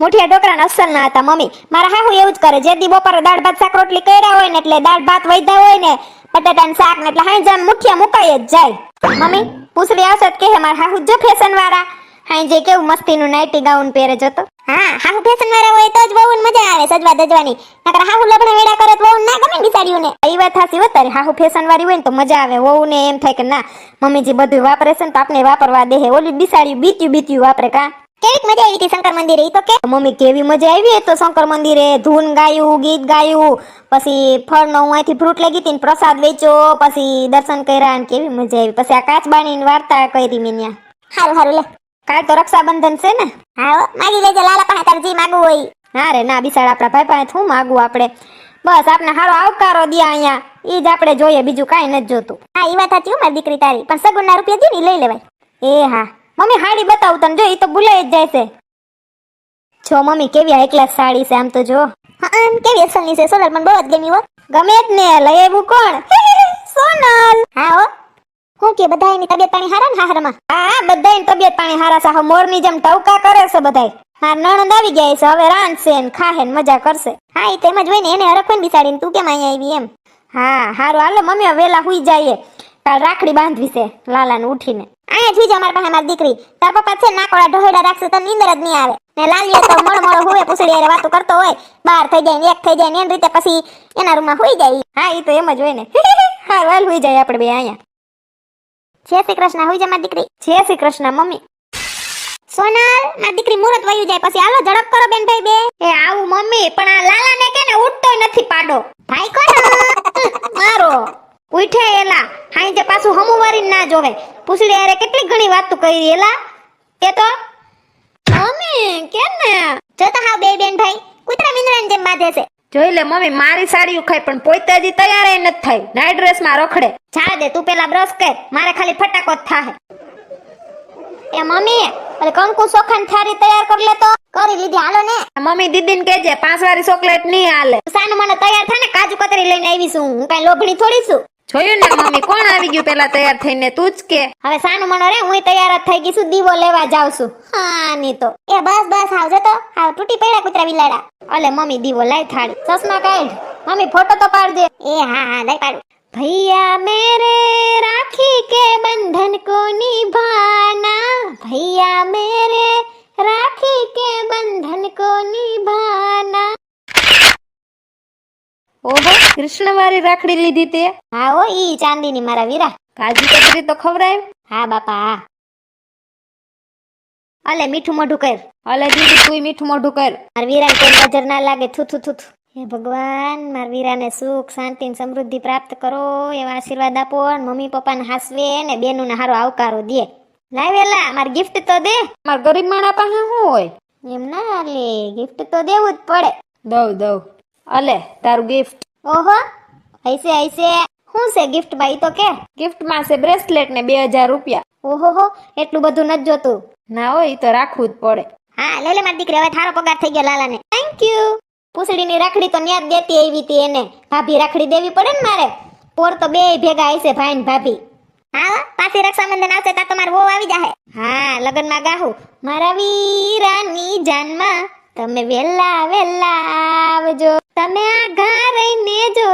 મુઠિયા ઢોકળા અસલ ના હતા, મમ્મી. મારા હાહુ એવું જ કરે, જે દી બપોરે દાળ ભાત શાક રોટલી કર્યા હોય ને એટલે દાળ ભાત વૈધા હોય ને બટાટા શાક ને એટલે હાઈ જામ મુઠિયા મુકાઈ જ જાય. મમ્મી, પૂછડી આવશે કે હે મારા હાહુ જો ફેશન વાળા હાઈ જે કેવું મસ્તીનું નાઇટી ગાઉન પહેરે જતો હા, હાહુ ફેશન વાળા હોય તો જ બહુ મજા આવે સજવા દજવાની. નકર હાહુ લબડા વેડા કરે તો બહુ ના ગમે બિચારીઓને. એ વાત હાસી વતારે હાહુ ફેશન વાળી હોય ને તો મજા આવે વહુ ને એમ થાય કે ના, મમ્મીજી બધું વાપરે છે ને તો આપણે વાપરવા દે ઓલી બિસાડ્યું બીત્યું બીત્યું વાપરે કા? કેવી મજા આવી હતી શંકર મંદિરે? ઈ તો કે મમ્મી કેવી મજા આવી તો શંકર મંદિરે ધૂન ગાયું ગીત ગાયું પછી ફળનો હું અહીંથી ફ્રૂટ લઈ ગઈ પ્રસાદ વેચ્યો પછી દર્શન કર્યા અને કેવી મજા આવી. પછી આ કાચબાણીની વાર્તા કરી મેં હારું હારું લે. કાલ તો રક્ષાબંધન છે ને? હા માગી લેજે લાલા પાસે તારે જે માગવું હોય હા રે ના બિસાડ આપણા ભાઈ પાસે શું માગવું આપણે? બસ આપણે હારો આવકારો દિયા અહીંયા. ઈ જ આપણે જોઈએ બીજું કાંઈ નથી જોતું. હા એ વાત હતી મારી દીકરી તારી. પણ સગુણના રૂપિયા દે ને લઈ લેવાય. એ હા. મમ્મી, હાડી બતાવું તને. જો એ તો ભૂલાઈ જ જાય છે. જો, મમ્મી, કેવી હાઈ ક્લાસ સાડી છે? આમ તો જો. હા કેવી અસલની છે? સોનલ, મને બહુ જ ગમી હો. ગમે જ ને, લઈ આવ્યું કોણ? સોનલ. હા, હો. હું કે, બધાયની તબિયત પાણી હારા ને હારામાં? હા બધા એની તબિયત પાણી હારા છે. મોરની જેમ ટવકા કરે છે બધાય. માર નણંદ આવી ગયા છે. હવે રાંધશે ને, ખાહે ને મજા કરશે. હા એ તેમ જ હોય ને, એને હરખોઈને બિસાડીને તું કેમ અહીંયા આવી એમ? હા, હારું, હાલો, મમ્મી વેલા હુઈ જઈએ. કાલ રાખડી બાંધવી છે, લાલાને ઉઠીને. અહીંયા જ અમાર પાસે મારી દીકરી. તાર પપ્પા છે નાકોડા ઢોહેડા રાખશે તો નીંદર જ નહીં આવે. ને લાલીએ તો મોડો મોડો હુએ પૂછડી હારે વાતો કરતો હોય. બહાર થઈ જાય ને એક થઈ જાય ને એની રીતે પછી એના રૂમમાં હોઈ જાય. હા એ તો એમ જ હોય ને. હા વાલ હોઈ જાય આપણે બે અહીંયા. જય શ્રી કૃષ્ણ હોઈ જાય મારી દીકરી. જય શ્રી કૃષ્ણ મમ્મી. સોનલ મારી દીકરી મુહૂર્ત વયું જાય. પછી હાલો ઝડપ કરો બેન ભાઈ બે. એ આવું મમ્મી પણ આ લાલાને કે ને ઉઠતોય નથી પાડો ભાઈ કોણ મારો ઉઠે એલા હાઈ જે પાછું હમું વારીને ના જોવે. પૂછડી અરે કેટલી ઘણી વાતો કરી એલા? કે તો? મમ્મી કેમ ને? જોતા હા બે બેન ભાઈ કૂતરા મિંદરાની જેમ બાંધે છે. જોઈ લે મમ્મી મારી સાડીઓ ખાય પણ પોતે તૈયાર એ નથી થઈ નાઈટ ડ્રેસમાં રખડે. જા દે તું પેલા બ્રશ કર. મારે ખાલી ફટાકો જ થાહે. એ મમ્મી અરે કંકુ સોખાન થારી તૈયાર કરી લે તો. કરી લીધી હાલો ને. મમ્મી દીદીને કેજે પાંચ વાળી ચોકલેટ નહીં હાલે. સાનું મને તૈયાર થાય ને કાજુ કતરી લઈને આવી છું હું કઈ લોભણી થોડી છું. જોયું ને, મમ્મી, કોણ આવી ગયું પેલા તૈયાર થઈને? તું જ કે. હવે સાનું મનો રે હું તૈયાર જ થઈ ગઈ છું, દીવો લેવા જાઉં છું. હા, ની તો. એ બસ બસ આવજો તો હાવ તૂટી પડ્યા કૂતરા બિલાડા અલે, મમ્મી, દીવો લાઈ થાળી. ચશ્મા કાઢ. મમ્મી, ફોટો તો પાડ દે એ, હા હા લઈ પાડું. ભૈયા, મેરે રાખી કે બંધન કો નિભાના ઓહો કૃષ્ણ વાળી રાખડી લીધી તે? હા ઓ ઈ ચાંદીની મારા વીરા. કાજુ કતરી તો ખવડાય? હા બાપા હા. અલે મીઠું મોઢું કર. અલે દીદી તું મીઠું મોઢું કર. મારા વીરાને કોઈ નજર ના લાગે. થુ થુ થુ. હે ભગવાન મારા વીરાને સુખ શાંતિ ને સમૃદ્ધિ પ્રાપ્ત કરો એવા આશીર્વાદ આપો ને મમ્મી પપ્પાને હાસવે ને બેનું હારો આવકારો દે. લાવેલા મારી ગિફ્ટ તો દે. માર ગરીબ માણા પાસે શું હોય? એમ ના લે ગિફ્ટ તો દેવું જ પડે. દઉં દઉં. અલે તારું ગિફ્ટ ઓહો હૈસે હૈસે શું છે ગિફ્ટમાં ઈ તો કે ગિફ્ટમાં છે બ્રેસલેટ ને બે હજાર રૂપિયા ઓહો હો એટલું બધું નથી જોતું ના હોય ઈ તો રાખવું જ પડે હા લે લે મારી દીકરી હવે થારો પગાર થઈ ગયો લાલાને થેન્ક યુ પૂછડીની રાખડી તો ન્યાદ દેતી આવી હતી એને ભાભી રાખડી દેવી પડે ને મારે પોર તો બે ભેગા હશે ભાઈ ને ભાભી હા પાછી રક્ષાબંધન આવશે તા તમારે વહુ આવી જાહે હા લગનમાં ગાહું મારા વીરાની જાનમાં તમે વેલા વેલા આવજો તમે આઘા રહીને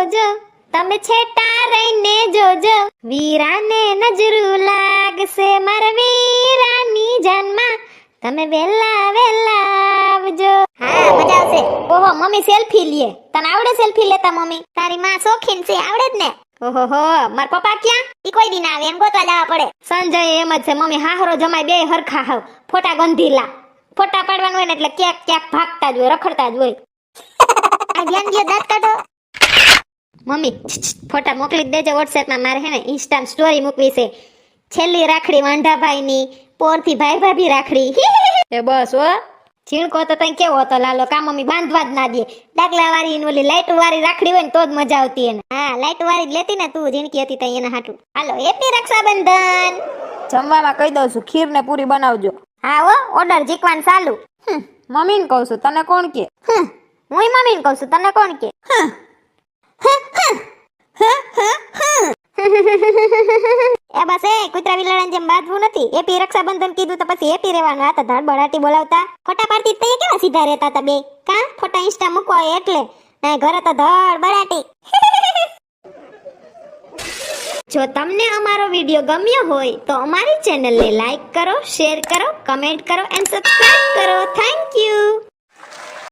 જોજો. તમે છેટા રહીને જોજો. વીરાને નજરું લાગશે મારા વીરાની જાનમાં. તમે વેલા વેલા આવજો હા, મજા આવશે. ઓહો, મમ્મી સેલ્ફી લે. તને આવડે સેલ્ફી લેતા, મમ્મી? તારી માં શોખીન છે, આવડે જ ને? ઓહો, હો, માર પપ્પા ક્યાં? ઈ કોઈ દી ના આવે, એમ ગોતવા જવા પડે. સંજય એમ જ છે, મમ્મી, હાહરો જમાય બે હરખા હાવ. ફોટા ગંધીલા. ફોટા પાડવાનું હોય ને એટલે ક્યાંક ક્યાંક ભાગતા જ હોય, રખડતા જ હોય. આ ધ્યાન દિયો, દાંત કાઢો. મમ્મી ફોટા મોકલી દેજો વોટ્સએપમાં મારે હે ને ઇન્સ્ટા સ્ટોરી મૂકવી છે. છેલ્લી રાખડી વાંઢાભાઈની પોરથી ભાઈ ભાભી રાખડી. એ બસ હો. છીણકો તો તઈ કેવો હતો લાલો કા મમ્મી બાંધવા જ ના દે. ડાકલા વાળી ઓલી લાઈટ વાળી રાખડી હોય ને તો જ મજા આવતી એને. હા લાઈટ વાળી જ લેતી ને તું જીણકી હતી તઈ એના હાટું. હાલો હેપી રક્ષાબંધન. જમવામાં કહી દઉં છું ખીર ને પૂરી બનાવજો. હા હો ઓર્ડર જીકવાન ચાલુ. મમ્મીને કહું છું તને કોણ કે? હું મમ્મીને કહું છું તને કોણ કે? એ બસ એ કુતરા બિલાડાની જેમ બાંધવું નથી એપી રક્ષાબંધન કીધું તો પછી એપી રહેવાનું. આ તો ધડ બળાટી બોલાવતા. ફોટા પાડતી તે કેવા સીધા રહેતા હતા બે? કા? ખોટા ઇન્સ્ટા મૂકો એટલે? ઘરે તો ધડ બળાટી. જો તમને અમારો વીડિયો ગમ્યો હોય તો અમારી ચેનલને લાઈક કરો, શેર કરો, કમેન્ટ કરો, એન્ડ સબસ્ક્રાઇબ કરો. Thank you.